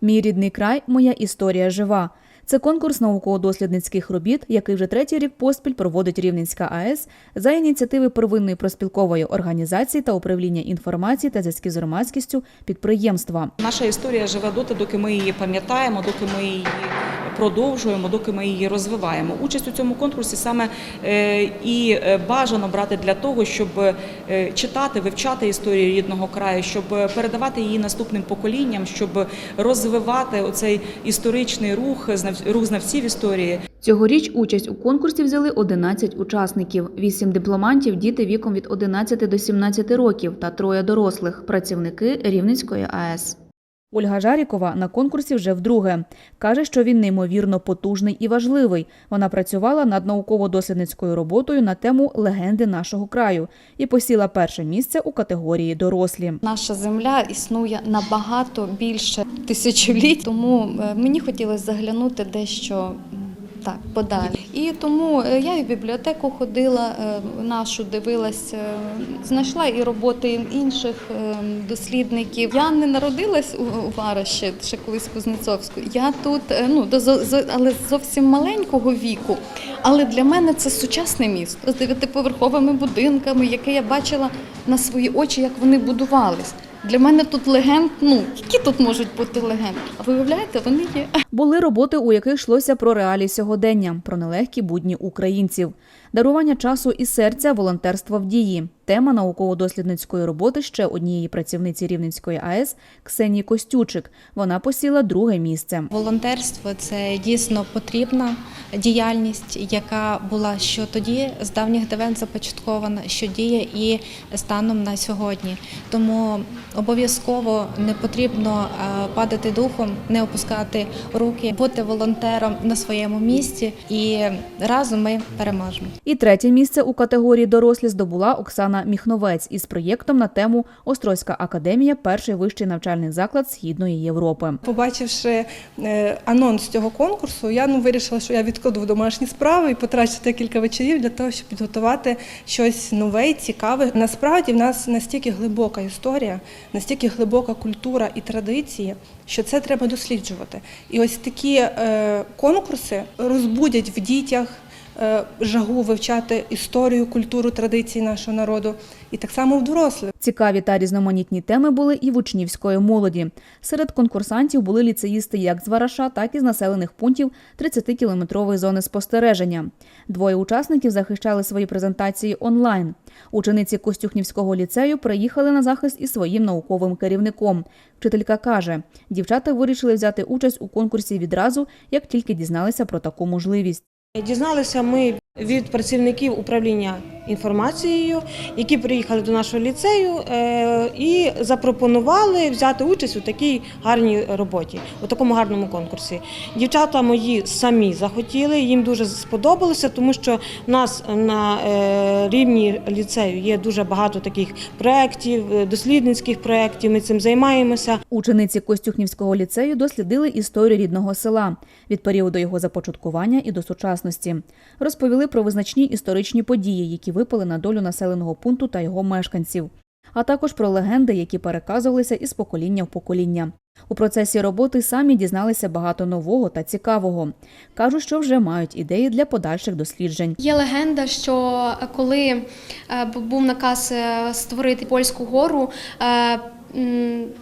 Мій рідний край, моя історія жива. Це конкурс науково-дослідницьких робіт, який вже третій рік поспіль проводить Рівненська АЕС за ініціативи первинної проспілкової організації та управління інформації та зв'язків з громадськістю підприємства. Наша історія живе доти, доки ми її пам'ятаємо, доки ми її продовжуємо, доки ми її розвиваємо. Участь у цьому конкурсі саме е, і е, бажано брати для того, щоб е, читати, вивчати історію рідного краю, щоб передавати її наступним поколінням, щоб розвивати оцей історичний рух, рух знавців історії. Цьогоріч участь у конкурсі взяли 11 учасників, 8 дипломантів, діти віком від 11 до 17 років та троє дорослих працівники Рівненської АЕС. Ольга Жарікова на конкурсі вже вдруге. Каже, що він неймовірно потужний і важливий. Вона працювала над науково-дослідницькою роботою на тему легенди нашого краю і посіла перше місце у категорії дорослі. Наша земля існує набагато більше тисячоліть, тому е, мені хотілося заглянути дещо так подалі. І тому е, я і в бібліотеку ходила, е, нашу дивилась, е, знайшла і роботи інших дослідників. Я не народилась у Вараші, ще колись Кузнецовську. Я тут ну до але зовсім маленького віку. Але для мене це сучасне місто з дев'ятиповерховими будинками, яке я бачила на свої очі, як вони будувались. Для мене тут легенд. Ну які тут можуть бути легенди? А ви уявляєте, вони є. Були роботи, у яких йшлося про реалії сьогодення, про нелегкі будні українців, дарування часу і серця, волонтерство в дії. Тема науково-дослідницької роботи ще однієї працівниці Рівненської АЕС Ксенії Костючик. Вона посіла друге місце. Волонтерство це дійсно потрібна діяльність, яка була що тоді з давніх давен започаткована, що діє і станом на сьогодні. Тому обов'язково не потрібно е, падати духом, не опускати руки, бути волонтером на своєму місці, і разом ми переможемо. І третє місце у категорії дорослі здобула Оксана Міхновець із проєктом на тему Острозька академія перший вищий навчальний заклад Східної Європи. Побачивши е, анонс цього конкурсу, я ну вирішила, що я відкладу домашні справи і потрачу декілька вечорів для того, щоб підготувати щось нове, і цікаве. Насправді в нас настільки глибока історія, настільки глибока культура і традиції, що це треба досліджувати. І ось такі е, конкурси розбудять в дітях. Е, Жагу вивчати історію, культуру, традиції нашого народу, і так само в дорослих. Цікаві та різноманітні теми були і в учнівської молоді. Серед конкурсантів були ліцеїсти як з Вараша, так і з населених пунктів 30-кілометрової зони спостереження. Двоє учасників захищали свої презентації онлайн. Учениці Костюхнівського ліцею приїхали на захист із своїм науковим керівником. Вчителька каже, дівчата вирішили взяти участь у конкурсі відразу, як тільки дізналися про таку можливість. Дізналися ми від працівників управління інформацією, які приїхали до нашого ліцею е, і запропонували взяти участь у такій гарній роботі, у такому гарному конкурсі. Дівчата мої самі захотіли, їм дуже сподобалося, тому що в нас на е, рівні ліцею є дуже багато таких проєктів, е, дослідницьких проєктів. Ми цим займаємося. Учениці Костюхнівського ліцею дослідили історію рідного села від періоду його започаткування і до сучасності. Розповіли про визначні історичні події, які випали на долю населеного пункту та його мешканців, а також про легенди, які переказувалися із покоління в покоління. У процесі роботи самі дізналися багато нового та цікавого. кажуть, що вже мають ідеї для подальших досліджень. Є легенда, що коли е, був наказ е, створити польську гору, е,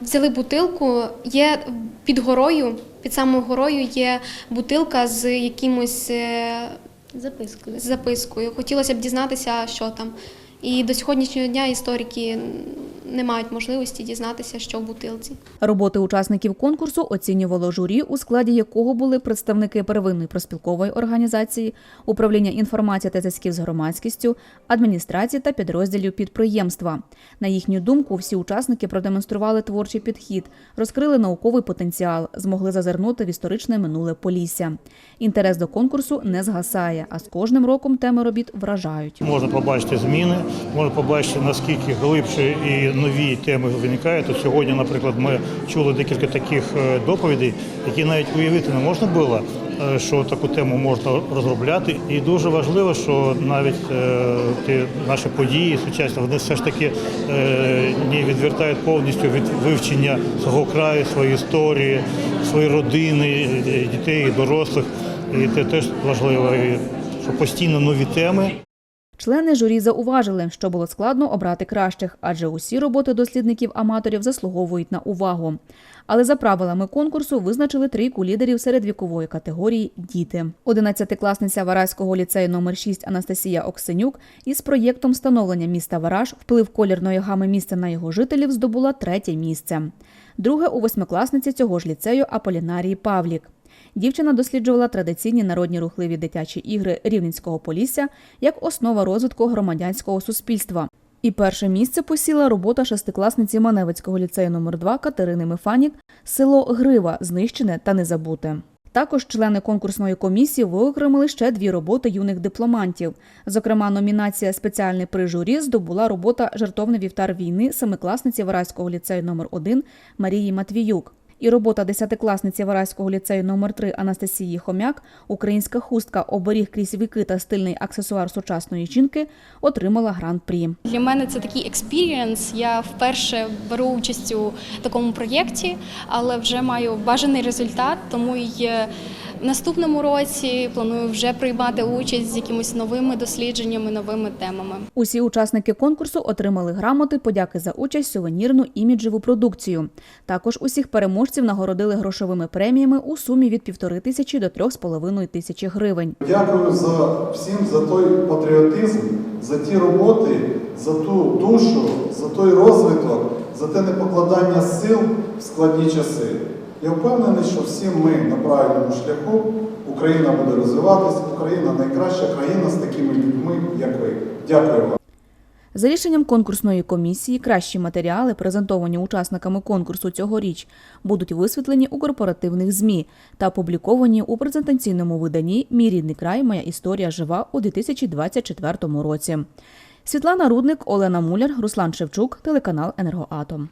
взяли бутилку. Є під горою, під самою горою є бутилка з якимось е, Запискою. з запискою. Хотілося б дізнатися, що там. І до сьогоднішнього дня історики не мають можливості дізнатися, що в бутилці. Роботи учасників конкурсу оцінювало журі, у складі якого були представники первинної проспілкової організації, управління інформації та зв'язків з громадськістю, адміністрації та підрозділів підприємства. На їхню думку, всі учасники продемонстрували творчий підхід, розкрили науковий потенціал, змогли зазирнути в історичне минуле Полісся. Інтерес до конкурсу не згасає, а з кожним роком теми робіт вражають. Можна побачити зміни, можна побачити наскільки глибше і нові теми виникають. От сьогодні, наприклад, ми чули декілька таких е, доповідей, які навіть уявити не можна було, е, що таку тему можна розробляти. І дуже важливо, що навіть е, ті наші події сучасні, вони все ж таки не відвертають повністю від вивчення свого краю, своєї історії, своєї родини, дітей, дорослих. І це теж важливо, що постійно нові теми. Члени журі зауважили, що було складно обрати кращих, адже усі роботи дослідників-аматорів заслуговують на увагу. Але за правилами конкурсу визначили трійку лідерів серед вікової категорії діти. Одинадцятикласниця Вараського ліцею номер 6 Анастасія Оксенюк із проєктом встановлення міста Вараж вплив колірної гами міста на його жителів здобула третє місце. Друге у восьмикласниці цього ж ліцею Аполінарії Павлік. Дівчина досліджувала традиційні народні рухливі дитячі ігри Рівненського Полісся як основа розвитку громадянського суспільства. І перше місце посіла робота шестикласниці Маневицького ліцею номер 2 Катерини Мефанік село Грива знищене та незабуте. Також члени конкурсної комісії виокремили ще дві роботи юних дипломантів. Зокрема, номінація Спеціальний приз журі здобула робота Жартовний вівтар війни семикласниці Вараського ліцею номер 1 Марії Матвіюк. І робота десятикласниці Вараського ліцею номер 3 Анастасії Хомяк Українська хустка оберіг крізь віки та стильний аксесуар сучасної жінки отримала гран-прі. Для мене це такий експірієнс. Я вперше беру участь у такому проєкті, але вже маю бажаний результат, тому е, в наступному році планую вже приймати участь з якимись новими дослідженнями, новими темами. Усі учасники конкурсу отримали грамоти, подяки за участь, сувенірну іміджеву продукцію. Також усіх переможців нагородили грошовими преміями у сумі від півтори тисячі до трьох з половиною тисячі гривень. Дякую за всім за той патріотизм, за ті роботи, за ту душу, за той розвиток, за те непокладання сил в складні часи. Я впевнений, що всі ми на правильному шляху. Україна буде розвиватися, Україна найкраща країна з такими людьми, як ви. Дякую вам. За рішенням конкурсної комісії, кращі матеріали, презентовані учасниками конкурсу цьогоріч, будуть висвітлені у корпоративних ЗМІ та опубліковані у презентаційному виданні Мій рідний край. Моя історія жива у 2024 році. Світлана Рудник, Олена Муляр, Руслан Шевчук, телеканал Енергоатом.